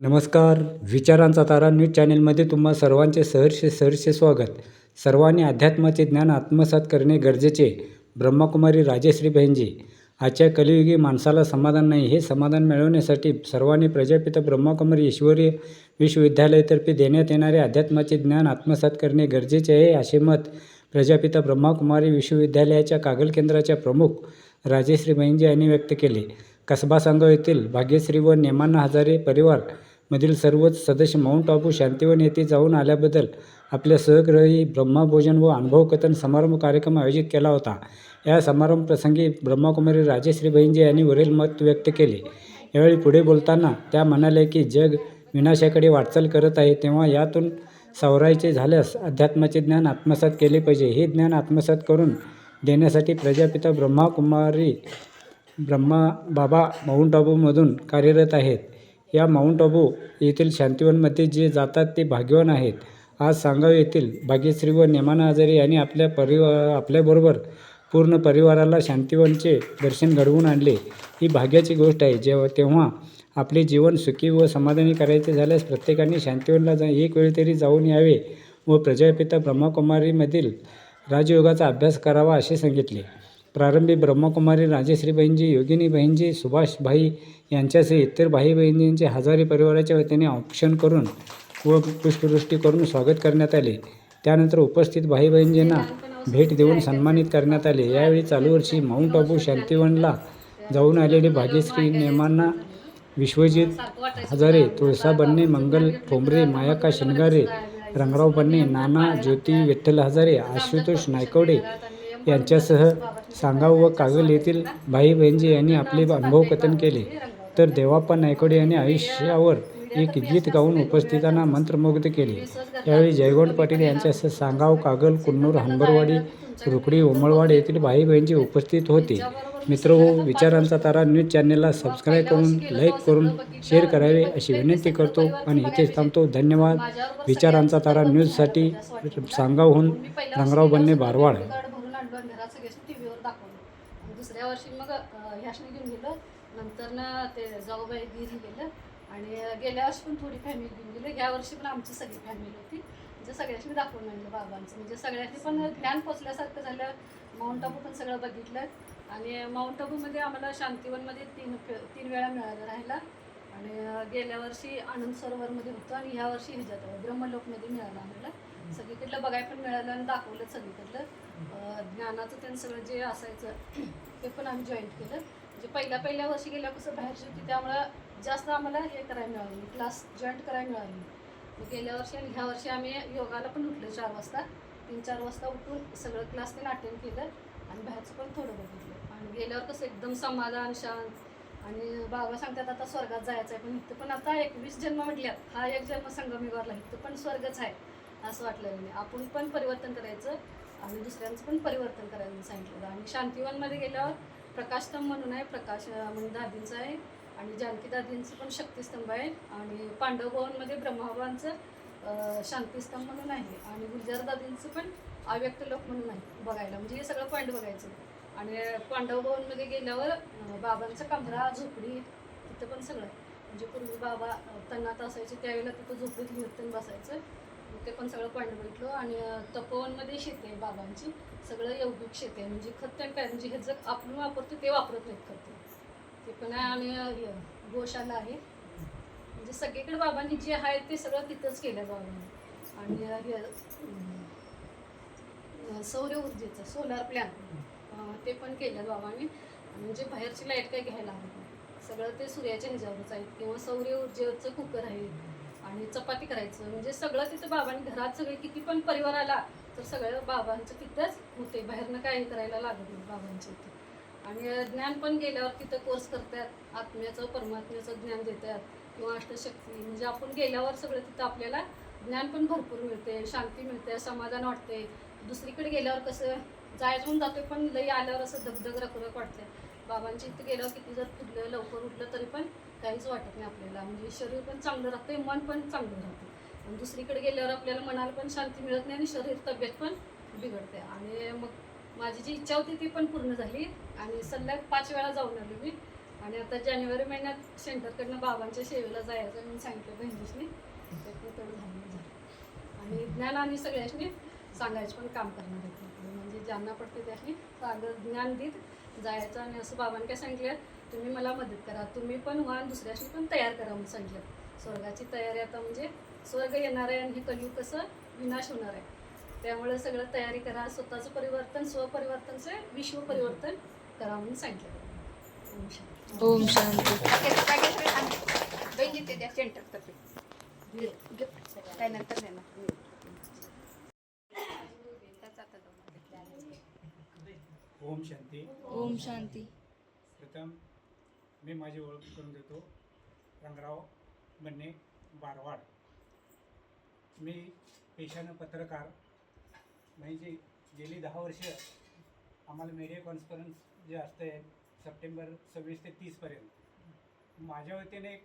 नमस्कार विचारांचा तारा न्यूज चॅनेलमध्ये तुम्हा सर्वांचे सहर्ष सहर्ष स्वागत. सर्वांनी अध्यात्माचे ज्ञान आत्मसात करणे गरजेचे ब्रह्मकुमारी राजेश्री बहिणजी. आजच्या कलियुगी माणसाला समाधान नाही हे समाधान मिळवण्यासाठी सर्वांनी प्रजापिता ब्रह्मकुमारी ईश्वरीय विश्वविद्यालयातर्फे देण्यात येणारे अध्यात्माचे ज्ञान आत्मसात करणे गरजेचे आहे असे मत प्रजापिता ब्रह्मकुमारी विश्वविद्यालयाच्या कागल केंद्राच्या प्रमुख राजेश्री बहिणजी यांनी व्यक्त केले. कसबा सांगव येथील भाग्यश्री व नेमान्ना हजारे परिवार मधील सर्वच सदस्य माउंट आबू शांतिवन येथे जाऊन आल्याबद्दल आपल्या सहग्रही ब्रह्मभोजन व अनुभवकथन समारंभ कार्यक्रम आयोजित केला होता. या समारंभ प्रसंगी ब्रह्माकुमारी राजेश्री बहिणजी यांनी वरील मत व्यक्त केले. यावेळी पुढे बोलताना त्या म्हणाल्या की जग विनाशाकडे वाटचाल करत आहे तेव्हा यातून सावरायचे झाल्यास अध्यात्माचे ज्ञान आत्मसात केले पाहिजे. हे ज्ञान आत्मसात करून देण्यासाठी प्रजापिता ब्रह्माकुमारी ब्रह्मा बाबा माउंट आबूमधून कार्यरत आहेत. या माउंट आबू येथील शांतिवनमध्ये जे जातात ते भाग्यवान आहेत. आज सांगाव येथील भाग्यश्री व नेमाना आजारी यांनी आपल्या परिवा आपल्याबरोबर पूर्ण परिवाराला शांतिवनचे दर्शन घडवून आणले. ही भाग्याची गोष्ट आहे. जेव्हा तेव्हा आपले जीवन सुखी व समाधानी करायचे झाल्यास प्रत्येकाने शांतिवनला जा एक वेळ तरी जाऊन यावे व प्रजापिता ब्रह्मकुमारीमधील राजयोगाचा अभ्यास करावा असे सांगितले. प्रारंभी ब्रह्मकुमारी राजेश्री बहिणजी योगिनी बहिणजी सुभाष भाई यांच्यासह इतर भाई बहिणींचे हजारी परिवाराच्या वतीने औक्षण करून व पुष्पवृष्टी करून स्वागत करण्यात आले. त्यानंतर उपस्थित भाई बहिणींना भेट देऊन सन्मानित करण्यात आले. यावेळी चालू वर्षी माउंट आबू शांतिवनला जाऊन आलेले भाग्यश्री नेमांना विश्वजित हजारे तुळसा बन्ने मंगल ठोंबरे मायाका शिनगारे रंगराव बन्ने नाना ज्योती विठ्ठल हजारे आशुतोष नायकवडे यांच्यासह सांगाव व कागल येथील भाई बहिणजी यांनी आपले अनुभव कथन केले. तर देवाप्पा नायकवडे यांनी आयुष्यावर एक गीत गाऊन उपस्थितांना मंत्रमुग्ध केले. यावेळी जयगोंड पाटील यांच्यासह सांगाव कागल कुन्नूर हंबरवाडी रुकडी उमळवाड येथील भाई बहिणजी उपस्थित होते. मित्र हो विचारांचा तारा न्यूज चॅनेलला सबस्क्राईब करून लाईक करून शेअर करावे अशी विनंती करतो आणि इथेच थांबतो. धन्यवाद. विचारांचा तारा न्यूजसाठी सांगावहून रंगराव बन्ने बारवाड. कार्ड भरून घरात टी व्हीवर दाखवलं. आणि दुसऱ्या वर्षी मग ह्याशने घेऊन गेलं. नंतर ना ते जाऊबाई दीर गेलं. आणि गेल्या वर्षी पण थोडी फॅमिली घेऊन गेलं. ह्या वर्षी पण आमची सगळी फॅमिली होती. म्हणजे सगळ्यांनी दाखवून आणलं बाबांचं. म्हणजे सगळ्यांनी पण ज्ञान पोचल्यासारखं झालं. माउंट आबू पण सगळं बघितलं. आणि माउंट आबूमध्ये आम्हाला शांतीवनमध्ये तीन तीन वेळा मिळालं राहायला. आणि गेल्या वर्षी आनंद सरोवरमध्ये होतो. आणि ह्या वर्षी ह्याच्यात ब्रह्मलोकमध्ये मिळालं आम्हाला. सगळीकडलं बघायला पण मिळालं आणि दाखवलं सगळीकडलं. ज्ञानाचं त्यांचं सगळं जे असायचं ते पण आम्ही जॉईन केलं. म्हणजे पहिल्या पहिल्या वर्षी गेल्या कसं बाहेरची होती त्यामुळं जास्त आम्हाला हे करायला मिळालं क्लास जॉईंट करायला मिळाली मग गेल्या वर्षी आणि ह्या वर्षी आम्ही योगाला पण उठलो चार वाजता. तीन चार वाजता उठून सगळं क्लास ते अटेंड केलं आणि बाहेरचं पण थोडं बघितलं. आणि गेल्यावर कसं एकदम समाधान शांत आणि बाबा सांगतात आता स्वर्गात जायचं आहे पण इथं पण आता एकवीस जन्म म्हटल्यात. हा एक जन्म संगमीवरला इथं पण स्वर्गच आहे. असं वाटलं नाही आपण पण परिवर्तन करायचं आणि दुसऱ्यांचं पण परिवर्तन करायला सांगितलं. आणि शांतीवनमध्ये गेल्यावर प्रकाशस्तंभ म्हणून आहे प्रकाश म्हणून दादींचं आहे आणि जानकी दादींचं पण शक्तिस्तंभ आहे आणि पांडव भवनमध्ये ब्रह्माबांचं शांतीस्तंभ म्हणून आहे आणि गुलजार दादींचं पण अव्यक्त लोक म्हणून आहे बघायला. म्हणजे हे सगळं पॉईंट बघायचं. आणि पांडव भवनमध्ये गेल्यावर बाबांचा बाबांचं कमरा झोपडी तिथं पण सगळं. म्हणजे पूर्वी बाबा तन्नात तणात असायचे त्यावेळेला तिथं झोपडीत घेऊन बसायचं. ते पण सगळं पॉईंट बघितलं आणि तपोवनमध्ये शेती आहे बाबांची. सगळं यौगिक शेती आहे. म्हणजे खत काय म्हणजे हे जर आपण वापरतो ते वापरत नाहीत खत. ते पण आहे आणि गोशाला आहे. म्हणजे सगळीकडे बाबांनी जे आहे ते सगळं तिथंच केलं बाबांनी. आणि सौर ऊर्जेचं सोलार प्लॅन ते पण केलं बाबांनी. म्हणजे बाहेरची लाइट काय घ्यायला हवी सगळं ते सूर्याच्या ह्याच्यावरच आहे. किंवा सौर ऊर्जेचं कुकर आहे. आणि चपाती करायचं. म्हणजे सगळं तिथं बाबांनी घरात सगळे किती पण परिवार आला तर सगळं बाबांचं तिथंच होते. बाहेरनं काही करायला लागत नाही बाबांच्या इथे. आणि ज्ञान पण गेल्यावर तिथं कोर्स करतात आत्म्याचं परमात्म्याचं ज्ञान देतात किंवा अष्टशक्ती. म्हणजे आपण गेल्यावर सगळं तिथं आपल्याला ज्ञान पण भरपूर मिळते शांती मिळते समाधान वाटते. दुसरीकडे गेल्यावर कसं जायचं म्हणून जातोय पण लई आल्यावर असं धगधग रखरख वाटते बाबांच्या इथं गेल्यावर किती जर फिरलं लवकर उठलं तरी पण काहीच वाटत नाही आपल्याला. म्हणजे शरीर पण चांगलं राहते मन पण चांगलं राहतं आणि दुसरीकडे गेल्यावर आपल्याला मनाला पण शांती मिळत नाही आणि शरीर तब्येत पण बिघडते. आणि मग माझी जी इच्छा होती ती पण पूर्ण झाली आणि सलग पाच वेळा जाऊन आली मी. आणि आता जानेवारी महिन्यात सेंटरकडनं बाबांच्या सेवेला जायचं म्हणून सांगितलं बहिणीशनी तेवढं झालं झालं. आणि ज्ञान आणि सगळ्यांनी सांगायचं पण काम करणार आहे म्हणजे ज्यांना पडते त्याने सांगत ज्ञान देत जायचं आणि असं बाबांनी काय सांगितलं तुम्ही मला मदत करा तुम्ही पण व्हा आणि दुसऱ्याशी पण तयार करा म्हणून सांगितलं. स्वर्गाची तयारी आता म्हणजे स्वर्ग येणार आहे आणि हे कलियुग कसं विनाश होणार आहे. त्यामुळे सगळं तयारी करा स्वतःचं परिवर्तन स्वपरिवर्तनचे विश्व परिवर्तन करा म्हणून सांगितलं. ओम शांती. द्या सेंटर तर्फे काय नंतर देणार त्याचा आता जाऊ. ओम शांती. ओम शांती. प्रथम मी माझी ओळख करून देतो रंगराव बन्ने बारवाड. मी पेशानं पत्रकार. म्हणजे गेली दहा वर्ष आम्हाला मीडिया कॉन्फरन्स जे असते सप्टेंबर सव्वीस ते तीसपर्यंत माझ्या वतीने एक